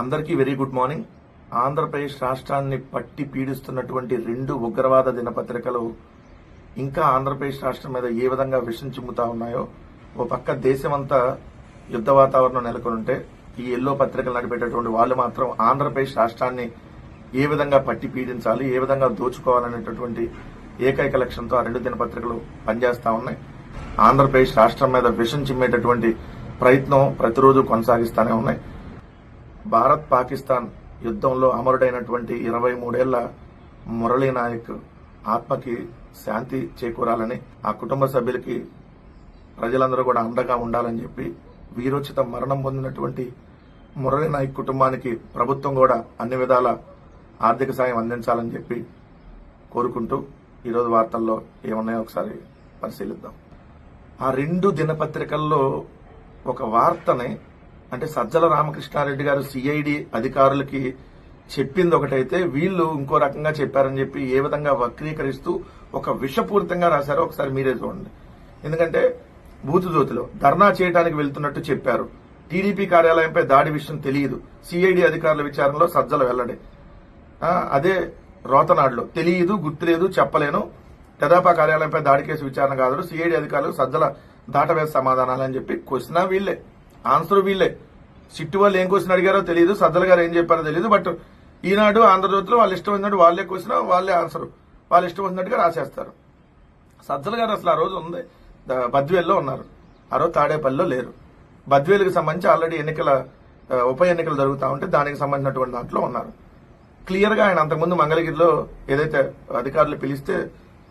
అందరికీ very good morning. Andhra Pradesh రాష్ట్రాన్ని పట్టి పీడిస్తున్నటువంటి రెండు ఉగ్రవాద దినపత్రికలు ఇంకా ఆంధ్రప్రదేశ్ రాష్ట్రం మీద ఏ విధంగా విషం చిమ్ముతా ఉన్నాయో ఓ పక్క దేశమంతా యుద్ధ వాతావరణం నెలకొని ఉంటే ఈ ఎల్లో పత్రికలు నడిపేటటువంటి వాళ్ళు మాత్రం ఆంధ్రప్రదేశ్ రాష్ట్రాన్ని ఏ విధంగా పట్టి పీడించాలి ఏ విధంగా దోచుకోవాలనేటటువంటి ఏకైక లక్ష్యంతో ఆ రెండు దినపత్రికలు పనిచేస్తా ఉన్నాయి. ఆంధ్రప్రదేశ్ రాష్ట్రం మీద విషం చిమ్మేటటువంటి ప్రయత్నం ప్రతిరోజు కొనసాగిస్తానే ఉన్నాయి. భారత్ పాకిస్తాన్ యుద్ధంలో అమరుడైనటువంటి ఇరవై మూడేళ్ళ మురళీ నాయక్ ఆత్మకి శాంతి చేకూరాలని ఆ కుటుంబ సభ్యులకి ప్రజలందరూ కూడా అండగా ఉండాలని చెప్పి వీరోచిత మరణం పొందినటువంటి మురళీ నాయక్ కుటుంబానికి ప్రభుత్వం కూడా అన్ని విధాల ఆర్థిక సాయం అందించాలని చెప్పి కోరుకుంటూ ఈరోజు వార్తల్లో ఏమున్నాయో ఒకసారి పరిశీలిద్దాం. ఆ రెండు దినపత్రికల్లో ఒక వార్తని అంటే సజ్జల రామకృష్ణారెడ్డి గారు సిఐడి అధికారులకి చెప్పింది ఒకటైతే వీళ్ళు ఇంకో రకంగా చెప్పారని చెప్పి ఏ విధంగా వక్రీకరిస్తూ ఒక విషపూరితంగా రాశారో ఒకసారి మీరే చూడండి. ఎందుకంటే బూతుజ్యోతిలో ధర్నా చేయడానికి వెళ్తున్నట్టు చెప్పారు. టీడీపీ కార్యాలయంపై దాడి విషయం తెలియదు. సిఐడి అధికారుల విచారణలో సజ్జల వెల్లడి. అదే రోతనాడులో. తెలియదు గుర్తులేదు చెప్పలేను. తెదాపా కార్యాలయంపై దాడి కేసు విచారణ కాదు సిఐడి అధికారులు సజ్జల దాటవేసి సమాధానాలు అని చెప్పి క్వశ్చన్ వీళ్ళే. ఆన్సర్ వీళ్ళే. సిట్టు వాళ్ళు ఏం క్వశ్చన్ అడిగారో తెలియదు సజ్జల గారు ఏం చెప్పారో తెలియదు బట్ ఈనాడు ఆంధ్రజ్యోతిలో వాళ్ళు ఇష్టం వచ్చినట్టు వాళ్ళే క్వశ్చన్ వాళ్ళే ఆన్సర్. వాళ్ళు ఇష్టం వచ్చినట్టుగా రాసేస్తారు. సజ్జల గారు అసలు ఆ రోజు ఉంది. బద్వేల్లో ఉన్నారు. ఆ రోజు తాడేపల్లిలో లేరు. బద్వేలుకి సంబంధించి ఆల్రెడీ ఎన్నికల ఉప ఎన్నికలు జరుగుతా ఉంటే దానికి సంబంధించినటువంటి దాంట్లో ఉన్నారు. క్లియర్గా ఆయన అంతకుముందు మంగళగిరిలో ఏదైతే అధికారులు పిలిస్తే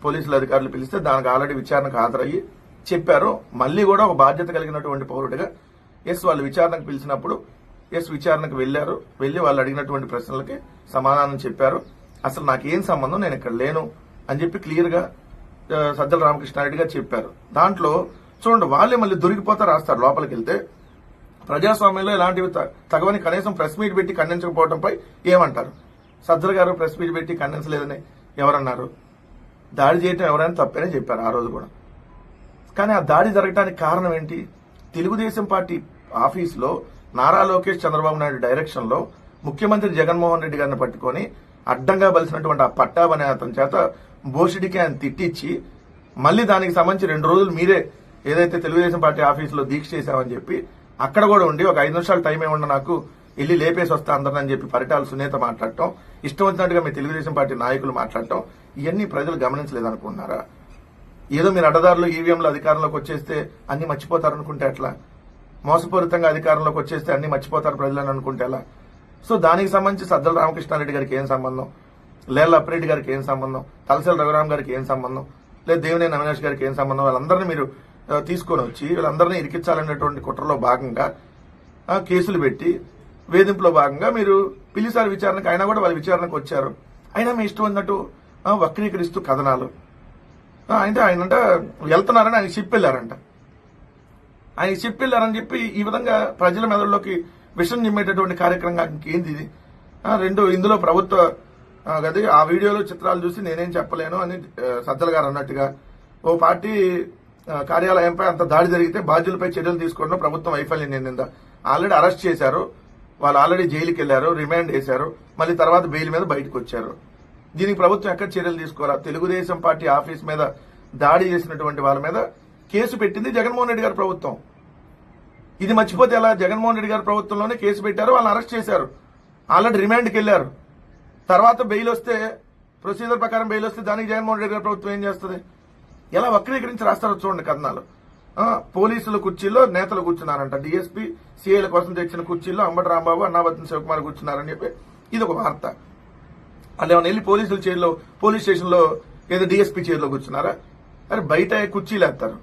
పోలీసుల అధికారులు పిలిస్తే దానికి ఆల్రెడీ విచారణకు హాజరయ్యి చెప్పారో. మళ్ళీ కూడా ఒక బాధ్యత కలిగినటువంటి పౌరుడిగా ఎస్ వాళ్ళు విచారణకు పిలిచినప్పుడు ఎస్ విచారణకు వెళ్ళారు వెళ్ళి వాళ్ళు అడిగినటువంటి ప్రశ్నలకి సమాధానం చెప్పారు. అసలు నాకేం సంబంధం? నేను ఇక్కడ లేను అని చెప్పి క్లియర్గా సజ్జల రామకృష్ణారెడ్డి గారు చెప్పారు. దాంట్లో చూడండి వాళ్ళే మళ్ళీ దొరికిపోతా రాస్తారు లోపలికి వెళ్తే. ప్రజాస్వామ్యంలో ఇలాంటివి త- తగవని కనీసం ప్రెస్ మీట్ పెట్టి ఖండించకపోవడంపై ఏమంటారు? సజ్జల గారు ప్రెస్ మీట్ పెట్టి ఖండించలేదని ఎవరన్నారు? దాడి చేయటం ఎవరైనా తప్పేనే చెప్పారు ఆ రోజు కూడా. కానీ ఆ దాడి జరగడానికి కారణం ఏంటి? తెలుగుదేశం పార్టీ ఆఫీస్లో నారా లోకేష్ చంద్రబాబు నాయుడు డైరెక్షన్లో ముఖ్యమంత్రి జగన్మోహన్ రెడ్డి గారిని పట్టుకొని అడ్డంగా బలిసినటువంటి ఆ పట్టాబ్ అనే అతని చేత బోషిడికి ఆయన తిట్టించి మళ్ళీ దానికి సంబంధించి రెండు రోజులు మీరే ఏదైతే తెలుగుదేశం పార్టీ ఆఫీసులో దీక్ష చేశామని చెప్పి అక్కడ కూడా ఉండి ఒక ఐదు నిమిషాలు టైం ఏమన్నా నాకు వెళ్ళి లేపేసి వస్తా అందరని చెప్పి పరిటాలు సునీత మాట్లాడటం ఇష్టం వచ్చినట్టుగా మీ తెలుగుదేశం పార్టీ నాయకులు మాట్లాడటం ఇవన్నీ ప్రజలు గమనించలేదనుకుంటున్నారా? ఏదో మీరు అడ్డదారులు ఈవీఎంలు అధికారంలోకి వచ్చేస్తే అన్ని మర్చిపోతారు అనుకుంటే ఎట్లా? మోసపూరితంగా అధికారంలోకి వచ్చేస్తే అన్ని మర్చిపోతారు ప్రజలని అనుకుంటే ఎలా? సో దానికి సంబంధించి సజ్జల రామకృష్ణారెడ్డి గారికి ఏం సంబంధం? లేళ్ళ అప్పిరెడ్డి గారికి ఏం సంబంధం? తలసల రఘురామ్ గారికి ఏం సంబంధం? లేదా దేవినేని అవినాష్ గారికి ఏం సంబంధం? వాళ్ళందరినీ మీరు తీసుకొని వచ్చి వీళ్ళందరినీ ఇరికించాలనేటువంటి కుట్రలో భాగంగా కేసులు పెట్టి వేధింపులో భాగంగా మీరు పిలిసారి విచారణకు అయినా కూడా వాళ్ళు విచారణకు వచ్చారు. అయినా మీ ఇష్టం ఉన్నట్టు వక్రీకరిస్తూ కథనాలు. అంటే ఆయన వెళ్తున్నారని ఆయన షిప్ వెళ్ళారంట. ఆయన చెప్పిల్లారని చెప్పి ఈ విధంగా ప్రజల మెదడులోకి విషం నిమ్మేటటువంటి కార్యక్రమం ఏంది ఇది? రెండు ఇందులో ప్రభుత్వ గది ఆ వీడియోలో చిత్రాలు చూసి నేనేం చెప్పలేను అని సజ్జల గారు అన్నట్టుగా. ఓ పార్టీ కార్యాలయంపై అంత దాడి జరిగితే బాధ్యులపై చర్యలు తీసుకోవడం ప్రభుత్వం వైఫల్యం చెందిందా ఆల్రెడీ అరెస్ట్ చేశారు. వాళ్ళు ఆల్రెడీ జైలుకి వెళ్ళారు రిమాండ్ చేశారు మళ్ళీ తర్వాత బెయిల్ మీద బయటకు వచ్చారు దీనికి ప్రభుత్వం ఎక్కడ చర్యలు తీసుకోవాలా? తెలుగుదేశం పార్టీ ఆఫీస్ మీద దాడి చేసినటువంటి వాళ్ళ మీద కేసు పెట్టింది జగన్మోహన్ రెడ్డి గారి ప్రభుత్వం. ఇది మర్చిపోతే ఎలా? జగన్మోహన్ రెడ్డి గారి ప్రభుత్వంలోనే కేసు పెట్టారు వాళ్ళని అరెస్ట్ చేశారు. ఆల్రెడీ రిమాండ్కి వెళ్ళారు. తర్వాత బెయిల్ వస్తే ప్రొసీజర్ ప్రకారం బెయిల్ వస్తే దానికి జగన్మోహన్ రెడ్డి గారి ప్రభుత్వం ఏం చేస్తుంది? ఎలా వక్రీకరించి రాస్తారో చూడండి కథనాలు. పోలీసుల కుర్చీలో నేతలు కూర్చున్నారంట. డిఎస్పీ సీఏల కోసం తెచ్చిన కుర్చీల్లో అంబటి రాంబాబు అన్నాబత్తిన శివకుమార్ కూర్చున్నారని చెప్పి ఇది ఒక వార్త. వాళ్ళు ఏమైనా వెళ్ళి పోలీసుల చైర్లో పోలీస్ స్టేషన్లో ఏదో డిఎస్పీ చైర్లో కూర్చున్నారా? అరే బయట కుర్చీలు వేస్తారు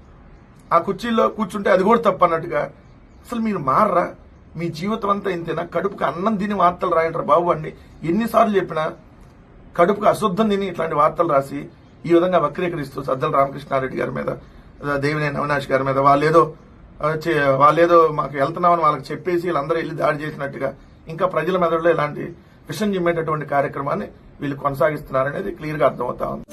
ఆ కుర్చీలో కూర్చుంటే అది కూడా తప్పు అన్నట్టుగా అసలు మీరు మారరా? మీ జీవితం అంతా ఇంతేనా? కడుపుకి అన్నం తిని వార్తలు రాయంటారు బాబు అండి. ఎన్నిసార్లు చెప్పినా కడుపుకు అశుద్ధం తిని ఇట్లాంటి వార్తలు రాసి ఈ విధంగా వక్రీకరిస్తూ సజ్జల రామకృష్ణారెడ్డి గారి మీద దేవినేని అవినాష్ గారి మీద వాళ్ళేదో చే- వాళ్ళేదో మాకు వెళ్తున్నామని వాళ్ళకి చెప్పేసి వీళ్ళందరూ వెళ్ళి దాడి చేసినట్టుగా ఇంకా ప్రజల మెదడులో ఇలాంటి విషం చిమ్మేటటువంటి కార్యక్రమాన్ని వీళ్ళు కొనసాగిస్తున్నారనేది క్లియర్గా అర్థమవుతా ఉంది.